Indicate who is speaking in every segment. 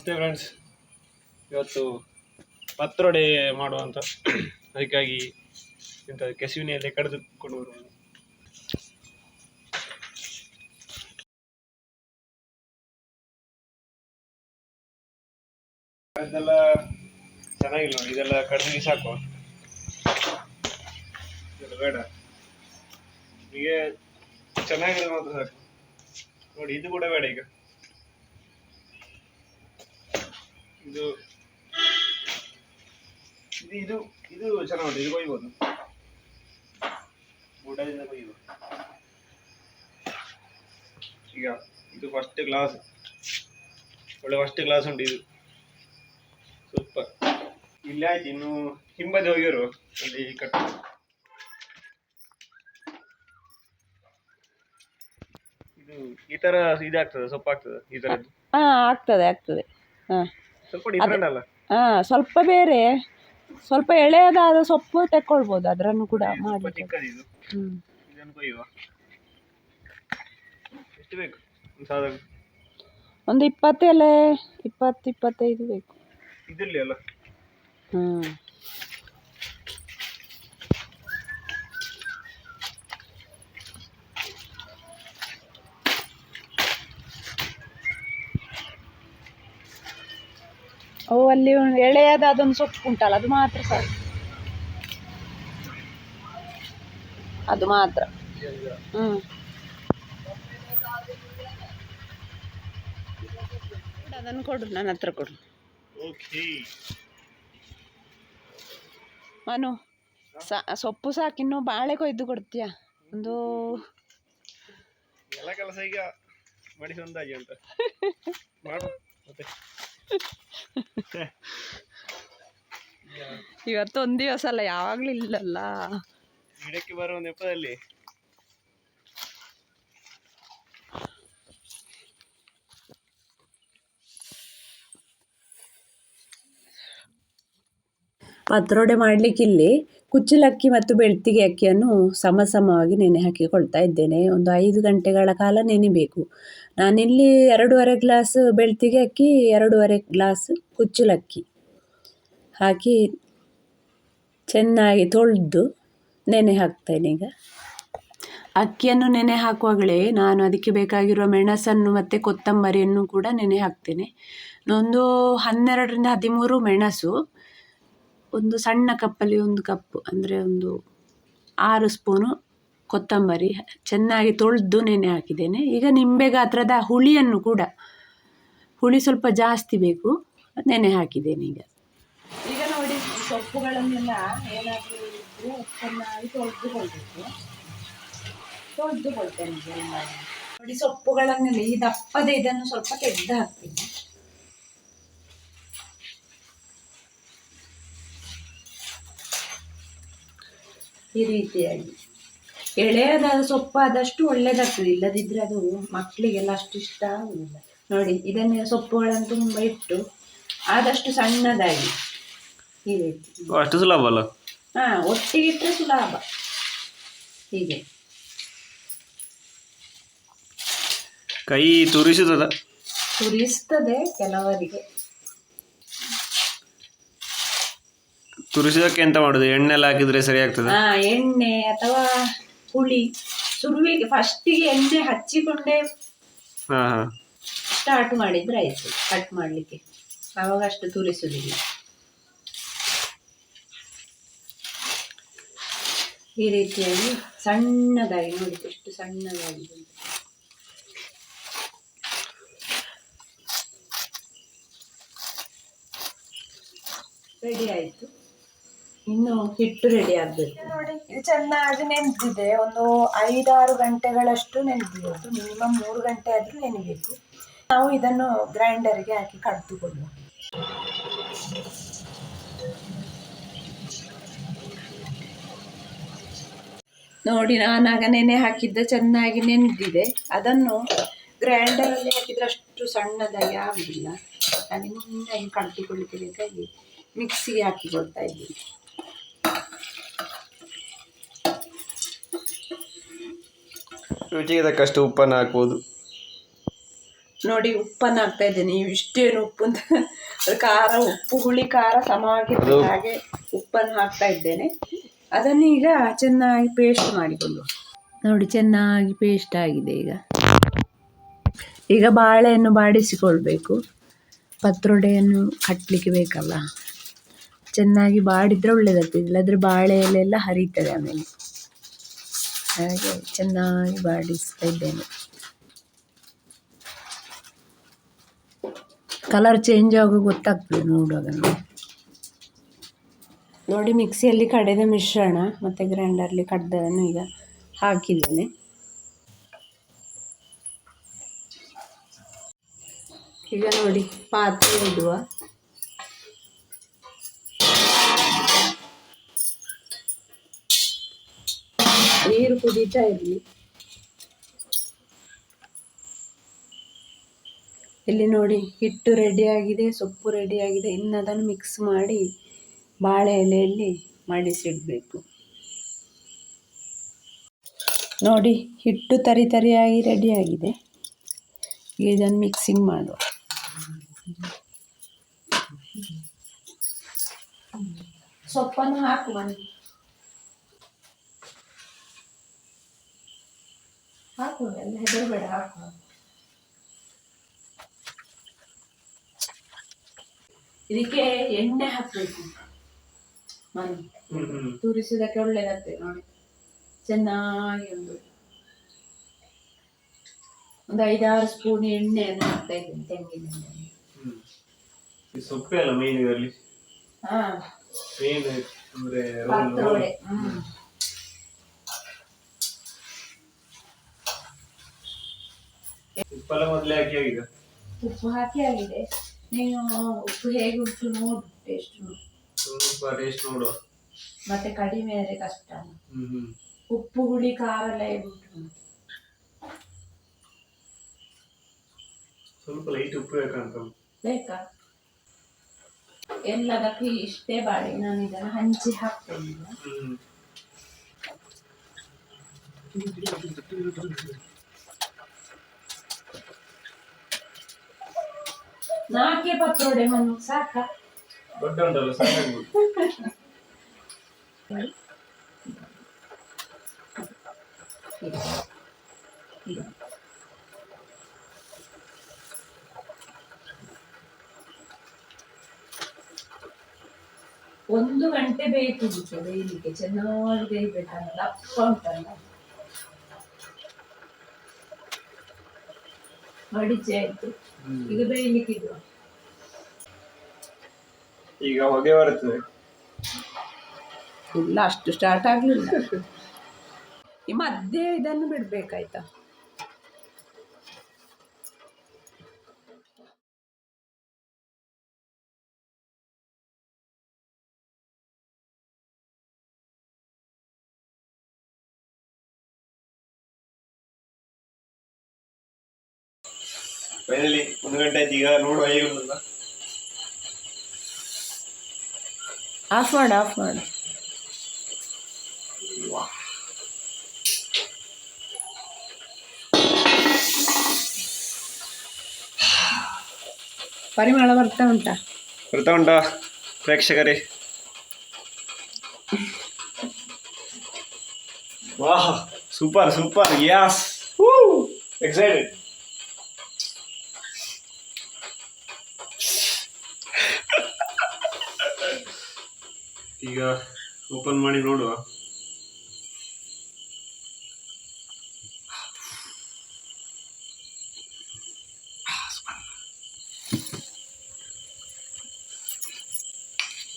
Speaker 1: ನಮಸ್ತೆ ಫ್ರೆಂಡ್ಸ್ ಇವತ್ತು ಪತ್ರೊಡೆ ಮಾಡುವಂತ ಅದಕ್ಕಾಗಿ ಇಂಥ ಕೆಸುವಿನಲ್ಲಿ ಕಡಿದುಕೊಂಡು ಬರುವ ಅದೆಲ್ಲ ಚೆನ್ನಾಗಿಲ್ಲ ಇದೆಲ್ಲ ಕಡಿಮೆ ಸಾಕು ಬೇಡ. ನಿಮಗೆ ಚೆನ್ನಾಗಿರೋದು ಮಾತ್ರ ಸಾಕು. ನೋಡಿ, ಇದು ಕೂಡ ಬೇಡ ಈಗ. ಇದು ಇದು ಇದು ಇದು ಚೆನ್ನಾಗಿ ಇದು ಕೊಯ್ಬೋದು. ಗುಡ್ಡದಿಂದ ಕೊಯ್ಬೋದು ಈಗ ಇದು ಫಸ್ಟ್ ಗ್ಲಾಸ್ ಒಳ್ಳೆ ಫಸ್ಟ್ ಗ್ಲಾಸ್ ಉಂಟು ಇದು. ಸೂಪರ್ ಇಲ್ಲಿ ಆಯ್ತು ಇನ್ನು ಹಿಂಬದಿ ಹೋಗಿರು ಅಲ್ಲಿ ಕಟ್. ಇದು ಈ ತರ ಇದಾಗ್ತದೆ ಸೊಪ್ಪಾಗ್ತದೆ ಈ ತರದ್ದು.
Speaker 2: ಹಾ ಆಗ್ತದೆ ಆಗ್ತದೆ. ಹಾಂ. ಹಾಂ ಸ್ವಲ್ಪ ಬೇರೆ. ಸ್ವಲ್ಪ ಎಳೆಯದಾದ ಸೊಪ್ಪು ತೆಕ್ಕೊಳ್ಬೋದು ಅದರನ್ನು ಕೂಡ ಮಾಡಿ.
Speaker 1: ಒಂದು
Speaker 2: ಇಪ್ಪತ್ತೆಲೆ ಇಪ್ಪತ್ತು ಎಲೆ ಇಪ್ಪತ್ತು ಇಪ್ಪತ್ತೈದು ಬೇಕು. ಹ್ಞೂ ಅಲ್ಲಿ ಎಳೆಯಾದ ಅದೊಂದು ಸೊಪ್ಪು ಉಂಟಲ್ಲ ಅದು ಮಾತ್ರ ಸಾಕು. ಅದು ಮಾತ್ರ. ಹ್ಮ್. ಅದನ್ನು ಕೊಡು ನನ್ನ ಹತ್ರ ಕೊಡು. ಮನು ಸಾ ಸೊಪ್ಪು ಸಾಕಿನ್ನು ಬಾಳೆ ಕೊಯ್ದು ಕೊಡ್ತೀಯ? ಒಂದು
Speaker 1: ಎಲ್ಲ ಕೆಲಸ ಈಗ ಮಾಡಿಸಿ ಒಂದಾಗಿ ಅಂತ
Speaker 2: ಇವತ್ತು ಒಂದ್ ದಿವಸ ಅಲ್ಲ ಯಾವಾಗ್ಲೂ ಇಲ್ಲಲ್ಲ.
Speaker 1: ಗಿಡಕ್ಕೆ ಬರುವ ನೆಪದಲ್ಲಿ.
Speaker 2: ಪತ್ರೊಡೆ ಮಾಡಲಿಕ್ಕಿಲ್ಲಿ ಕುಚ್ಚಲಕ್ಕಿ ಮತ್ತು ಬೆಳ್ತಿಗೆ ಅಕ್ಕಿಯನ್ನು ಸಮ ಸಮವಾಗಿ ನೆನೆ ಹಾಕಿಕೊಳ್ತಾ ಇದ್ದೇನೆ. ಒಂದು ಐದು ಗಂಟೆಗಳ ಕಾಲ ನೆನೆಬೇಕು. ನಾನಿಲ್ಲಿ ಎರಡೂವರೆ ಗ್ಲಾಸ್ ಬೆಳ್ತಿಗೆ ಅಕ್ಕಿ, ಎರಡೂವರೆ ಗ್ಲಾಸ್ ಕುಚ್ಚಲಕ್ಕಿ ಹಾಕಿ ಚೆನ್ನಾಗಿ ತೊಳೆದು ನೆನೆ ಹಾಕ್ತೇನೆ ಈಗ. ಅಕ್ಕಿಯನ್ನು ನೆನೆ ಹಾಕುವಾಗಲೇ ನಾನು ಅದಕ್ಕೆ ಬೇಕಾಗಿರುವ ಮೆಣಸನ್ನು ಮತ್ತು ಕೊತ್ತಂಬರಿಯನ್ನು ಕೂಡ ನೆನೆ ಹಾಕ್ತೇನೆ. ಒಂದು ಹನ್ನೆರಡರಿಂದ ಹದಿಮೂರು ಮೆಣಸು ಒಂದು ಸಣ್ಣ ಕಪ್ಪಲ್ಲಿ ಒಂದು ಕಪ್ ಅಂದರೆ ಒಂದು ಆರು ಸ್ಪೂನು ಕೊತ್ತಂಬರಿ ಚೆನ್ನಾಗಿ ತೊಳೆದು ನೆನೆ ಹಾಕಿದ್ದೇನೆ. ಈಗ ನಿಂಬೆ ಗಾತ್ರದ ಹುಳಿಯನ್ನು ಕೂಡ, ಹುಳಿ ಸ್ವಲ್ಪ ಜಾಸ್ತಿ ಬೇಕು, ನೆನೆ ಹಾಕಿದ್ದೇನೆ ಈಗ. ಈಗ ನೋಡಿ ಸೊಪ್ಪುಗಳನ್ನೆಲ್ಲ ಏನಾದರೂ ಚೆನ್ನಾಗಿ ತೊಳೆದುಕೊಳ್ಬೇಕು ತೊಳೆದುಕೊಳ್ತೇನೆ. ನೋಡಿ, ಸೊಪ್ಪುಗಳನ್ನೆಲ್ಲ ಈ ದಪ್ಪದ ಇದನ್ನು ಸ್ವಲ್ಪ ತೆಗೆದು ಹಾಕ್ತೀನಿ. ಈ ರೀತಿಯಾಗಿ. ಎಳೆಯದಾದ ಸೊಪ್ಪಾದಷ್ಟು ಒಳ್ಳೆಯದಾಗ್ತದೆ ಇಲ್ಲದಿದ್ದರೆ ಅದು ಮಕ್ಕಳಿಗೆಲ್ಲ ಅಷ್ಟು ಇಷ್ಟ ಆಗುದಿಲ್ಲ ನೋಡಿ ಇದನ್ನೇ ಸೊಪ್ಪುಗಳನ್ನು ತುಂಬ ಇಟ್ಟು ಆದಷ್ಟು ಸಣ್ಣದಾಗಿ ಈ ರೀತಿ.
Speaker 1: ಅಷ್ಟು ಸುಲಭ ಅಲ್ಲ?
Speaker 2: ಹಾ ಒಟ್ಟಿಗೆ ಇಟ್ಟರೆ ಸುಲಭ. ಹೀಗೆ.
Speaker 1: ಕೈ ತುರಿಸುತ್ತದೆ?
Speaker 2: ತುರಿಸ್ತದೆ ಕೆಲವರಿಗೆ.
Speaker 1: ತುರಿಸೋದಕ್ಕೆ ಎಂತ ಮಾಡುದು? ಎಣ್ಣೆ ಎಲ್ಲ ಹಾಕಿದ್ರೆ ಸರಿ ಆಗ್ತದೆ?
Speaker 2: ಹಾ ಎಣ್ಣೆ ಅಥವಾ ಹುಳಿ. ಸುರುವಿಗೆ ಫಸ್ಟಿಗೆ ಎಣ್ಣೆ ಹಚ್ಚಿಕೊಂಡೆ
Speaker 1: ಹಾ ಹಾ.
Speaker 2: ಸ್ಟಾರ್ಟ್ ಮಾಡಿದ್ರೆ ಆಯ್ತು ಕಟ್ ಮಾಡ್ಲಿಕ್ಕೆ. ಆವಾಗ ಅಷ್ಟು ತುರಿಸುವುದಿಲ್ಲ ಈ ರೀತಿಯಾಗಿ ಸಣ್ಣದಾಗಿ ನೋಡಿ ಎಷ್ಟು ಸಣ್ಣದಾಗಿ ರೆಡಿ ಆಯಿತು. ಇನ್ನು ಹಿಟ್ಟು ರೆಡಿ ಆಗಬೇಕು. ನೋಡಿ, ಇದು ಚೆನ್ನಾಗಿ ನೆನೆದಿದೆ. ಒಂದು ಐದಾರು ಗಂಟೆಗಳಷ್ಟು ನೆನೆದಿರೋದು. ಮಿನಿಮಮ್ ಮೂರು ಗಂಟೆ ಆದರೂ ನೆನೆಬೇಕು. ನಾವು ಇದನ್ನು ಗ್ರೈಂಡರ್ಗೆ ಹಾಕಿ ಕಡಿದುಕೊಳ್ಳುವ ನೋಡಿ ನಾನಾಗ ನೆನೆ ಹಾಕಿದ್ದ ಚೆನ್ನಾಗಿ ನೆನೆದಿದೆ. ಅದನ್ನು ಗ್ರೈಂಡರಲ್ಲಿ ಹಾಕಿದ್ರೆ ಅಷ್ಟು ಸಣ್ಣದಾಗಿ ಆಗುದಿಲ್ಲ. ನಾನು ಮುಂದೆ ಕಡಿದುಕೊಳ್ಳಿಕ್ಕೆ ಬೇಕಾಗಿ ಮಿಕ್ಸಿಗೆ ಹಾಕಿಕೊಳ್ತಾ ಇದ್ದೀನಿ.
Speaker 1: ರುಚಿಗೆ ತಕ್ಕಷ್ಟು ಉಪ್ಪನ್ನು ಹಾಕ್ಬೋದು.
Speaker 2: ನೋಡಿ ಉಪ್ಪನ್ನು ಹಾಕ್ತಾ ಇದ್ದೀನಿ. ಇಷ್ಟೇನು ಉಪ್ಪು ಅಂತ. ಅದು ಖಾರ ಉಪ್ಪು ಹುಳಿ ಖಾರ ಸಮವಾಗಿ
Speaker 1: ಅದು-
Speaker 2: ಹಾಗೆ ಉಪ್ಪನ್ನು ಹಾಕ್ತಾ ಇದ್ದೇನೆ. ಅದನ್ನು ಈಗ ಚೆನ್ನಾಗಿ ಪೇಸ್ಟ್ ಮಾಡಿಕೊಂಡು. ನೋಡಿ ಚೆನ್ನಾಗಿ ಪೇಸ್ಟ್ ಆಗಿದೆ ಈಗ. ಈಗ ಬಾಳೆಯನ್ನು ಬಾಡಿಸಿಕೊಳ್ಬೇಕು. ಪತ್ರೊಡೆಯನ್ನು ಕಟ್ಟಲಿಕ್ಕೆ ಬೇಕಲ್ಲ. ಚೆನ್ನಾಗಿ ಬಾಡಿದ್ರೆ ಒಳ್ಳೆಯದಾಗ್ತದೆ ಇಲ್ಲದ್ರೆ ಬಾಳೆ ಎಲೆಲ್ಲ ಹರಿತದೆ ಆಮೇಲೆ. ಹಾಗೆ ಚೆನ್ನಾಗಿ ಬಾಡಿಸ್ತಾ ಇದ್ದೇನೆ. ಕಲರ್ ಚೇಂಜ್ ಆಗೋ ಗೊತ್ತಾಗ್ತದೆ ನೋಡುವಾಗ. ನೋಡಿ, ಮಿಕ್ಸಿಯಲ್ಲಿ ಕಡೆದ ಮಿಶ್ರಣ ಮತ್ತು ಗ್ರೈಂಡರ್ಲಿ ಕಡ್ದನ್ನು ಈಗ ಹಾಕಿದ್ದೇನೆ. ಈಗ ನೋಡಿ, ಪಾತ್ರೆ ಇಡುವ. ನೀರು ಕುದೀತಾ ಇರಲಿ. ಇಲ್ಲಿ ನೋಡಿ, ಹಿಟ್ಟು ರೆಡಿಯಾಗಿದೆ ಸೊಪ್ಪು ರೆಡಿಯಾಗಿದೆ ಇನ್ನು ಅದನ್ನು ಮಿಕ್ಸ್ ಮಾಡಿ ಬಾಳೆ ಎಲೆಯಲ್ಲಿ ಮಡಿಸಿಡಬೇಕು. ನೋಡಿ, ಹಿಟ್ಟು ತರಿ ತರಿಯಾಗಿ ರೆಡಿಯಾಗಿದೆ ಇದನ್ನು ಮಿಕ್ಸಿಂಗ್ ಮಾಡುವ. ಸೊಪ್ಪನ್ನು ಹಾಕು ಹಾಕು ಎಲ್ಲ ಹೆದರಬೇಡ ಹಾಕು. ಇದಕ್ಕೆ ಎಣ್ಣೆ ಹಾಕಬೇಕು. ಮನೆ. ತುರಿಸಿದಕ್ಕೆ ಒಳ್ಳೆದಾಗ್ತದೆ ನೋಡಿ. ಚೆನ್ನಾಗಿ ಒಂದು. ಒಂದು ಐದಾರು ಸ್ಪೂನ್ ಎಣ್ಣೆಯನ್ನು ಹಾಕ್ತಾ ಇದ್ದೀನಿ ತೆಂಗಿನ ಎಣ್ಣೆ.
Speaker 1: ಹ್ಮ್. ಈ ಸೊಪ್ಪೆ ಅಲ್ಲ ಮೈನ್ ಇದರಲ್ಲಿ?
Speaker 2: ಹಾ.
Speaker 1: ಮೇನ್ ಅಂದ್ರೆ ರೋಲ್
Speaker 2: ಪಾತ್ರೋಡೆ ಹ್ಮ್
Speaker 1: ಉಪ್ಪೆಲ್ಲ ಮೊದಲೇ ಹಾಕಿ ಈಗ
Speaker 2: ಉಪ್ಪು ಹಾಕಿ ಆಗಿದೆ. ನೀನು ಉಪ್ಪು ಹೇಗೆ ಉಂಟು ನೋಡು ಟೇಸ್ಟ್ ನೋಡು.
Speaker 1: ಸ್ವಲ್ಪ ಟೇಸ್ಟ್ ನೋಡು.
Speaker 2: ಮತ್ತೆ ಕಡಿಮೆ ಆದರೆ ಕಷ್ಟ.
Speaker 1: ಹ್ಮ್
Speaker 2: ಉಪ್ಪು ಹುಳಿ ಖಾರ ಎಲ್ಲ ಹೇಗೆ ಉಂಟು
Speaker 1: ಸ್ವಲ್ಪ ಲೈಟ್ ಉಪ್ಪು ಬೇಕಂತ
Speaker 2: ಬೇಕಾ? ಎಲ್ಲದಕ್ಕೆ ಇಷ್ಟೇ ಬಾಡಿ ನಾನು ಇದನ್ನು ಹಂಚಿ ಹಾಕ್ತೇನೆ ಈಗ.
Speaker 1: ಹ್ಮ್
Speaker 2: ನಾಲ್ಕೇ ಪತ್ರೊಡೆ ಮಣ್ಣು ಸಾಕ
Speaker 1: ದೊಡ್ಡ ಉಂಟಲ್ಲ ಸಾಕಾಗ್ಬೋದು
Speaker 2: ಒಂದು ಗಂಟೆ ಬೇಕು ಇದಕ್ಕೆ ಬೇಯಲಿಕ್ಕೆ ಚೆನ್ನಾಗಿ ಬೇಯಬೇಕಲ್ಲ ದಪ್ಪ ಉಂಟಲ್ಲ ಮಡಿಚೆ ಆಯ್ತು
Speaker 1: ಹ್ಮ್.
Speaker 2: ಈಗ ಬೇಯಲಿಕ್ಕೆ ಇಡುವ
Speaker 1: ಈಗ ಹೊಗೆ ಬರ್ತದೆ.
Speaker 2: ಇಲ್ಲ ಅಷ್ಟು ಸ್ಟಾರ್ಟ್ ಆಗ್ಲಿಲ್ಲ. ಈ ಮಧ್ಯೆ ಇದನ್ನು ಬಿಡ್ಬೇಕಾಯ್ತಾ?
Speaker 1: ಫೈನಲಿ ಒಂದು ಗಂಟೆ ಆಯ್ತು ಈಗ ನೋಡುವ ಹೇಗೆ ಉಂಟಲ್ಲ
Speaker 2: ಆಫ್ ಮಾಡು ಆಫ್ ಮಾಡು. ಪರಿಮಳ ಬರ್ತಾ ಉಂಟಾ?
Speaker 1: ಬರ್ತಾ ಉಂಟಾ ಪ್ರೇಕ್ಷಕರೇ. ವಾಹ್ ಸೂಪರ್ ಸೂಪರ್ ಯಾಸ್ ಎಕ್ಸೈಟೆಡ್ ಈಗ ಓಪನ್ ಮಾಡಿ ನೋಡುವ.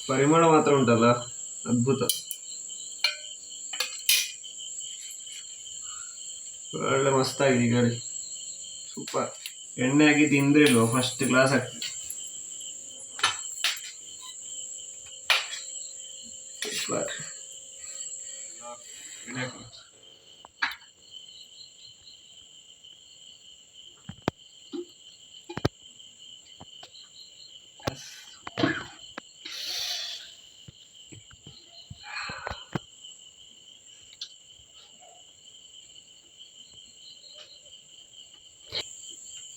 Speaker 1: ಪರಿಮಳ ಮಾತ್ರ ಉಂಟಲ್ಲ? ಅದ್ಭುತ. ಒಳ್ಳೆ ಮಸ್ತಾಗಿದೆ ಈಗ ಸೂಪರ್ ಎಣ್ಣೆ ಹಾಕಿ ತಿಂದ್ರಿಲ್ವ ಫಸ್ಟ್ ಕ್ಲಾಸ್ ಆಗ್ತದೆ. but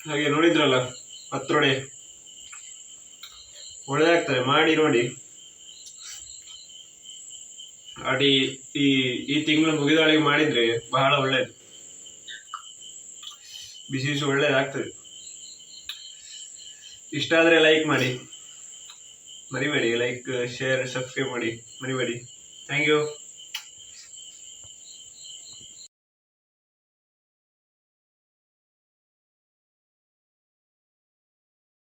Speaker 1: ಹಾಗೆ ನೋಡಿದ್ರಲ್ಲ ಹತ್ರೊಡೆ ಒಳ್ಳೆ ಆಗ್ತದೆ ಮಾಡಿ ನೋಡಿ. ಅಡಿ ಈ ಈ ತಿಂಗಳು ಮುಗಿದೊಳಗೆ ಮಾಡಿದ್ರೆ ಬಹಳ ಒಳ್ಳೇದು. ಬಿಸಿ ಬಿಸಿ ಒಳ್ಳೇದಾಗ್ತದೆ. ಇಷ್ಟ ಆದರೆ ಲೈಕ್ ಮಾಡಿ. ಮರಿಬೇಡಿ ಲೈಕ್ ಶೇರ್ ಸಬ್ಸ್ಕ್ರೈಬ್ ಮಾಡಿ. ಮರಿಬೇಡಿ. Thank you